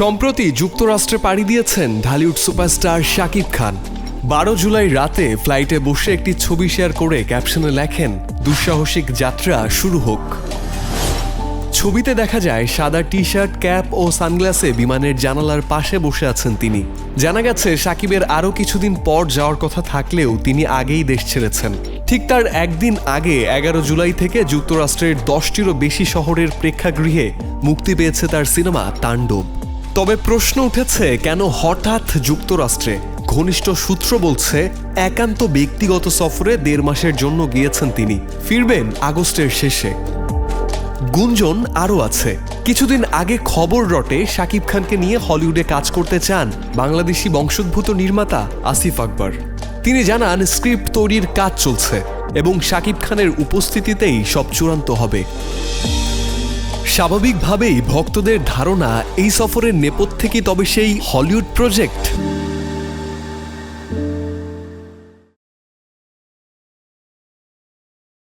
সম্প্রতি যুক্তরাষ্ট্রে পাড়ি দিয়েছেন ঢালিউড সুপারস্টার শাকিব খান। বারো জুলাই রাতে ফ্লাইটে বসে একটি ছবি শেয়ার করে ক্যাপশনে লেখেন, দুঃসাহসিক যাত্রা, শুরু হোক। ছবিতে দেখা যায়, সাদা টি শার্ট ক্যাপ ও সানগ্লাসে বিমানের জানালার পাশে বসে আছেন তিনি। জানা গেছে সাকিবের আরও কিছুদিন পর যাওয়ার কথা থাকলেও তিনি আগেই দেশ ছেড়েছেন। ঠিক তার একদিন আগে, এগারো জুলাই থেকে যুক্তরাষ্ট্রের দশটিরও বেশি শহরের প্রেক্ষাগৃহে মুক্তি পেয়েছে তার সিনেমা তাণ্ডব। তবে প্রশ্ন উঠেছে, কেন হঠাৎ যুক্তরাষ্ট্রে? ঘনিষ্ঠ সূত্র বলছে, একান্ত ব্যক্তিগত সফরে দেড় মাসের জন্য গিয়েছেন তিনি। ফিরবেন আগস্টের শেষে। গুঞ্জন আরও আছে। কিছুদিন আগে খবর রটে শাকিব খানকে নিয়ে হলিউডে কাজ করতে চান বাংলাদেশি বংশোদ্ভূত নির্মাতা আসিফ আকবর। তিনি জানান, স্ক্রিপ্ট তৈরির কাজ চলছে এবং শাকিব খানের উপস্থিতিতেই সব চূড়ান্ত হবে। স্বাভাবিকভাবেই ভক্তদের ধারণা এই সফরের নেপথ্যে কি তবে সেই হলিউড প্রজেক্ট?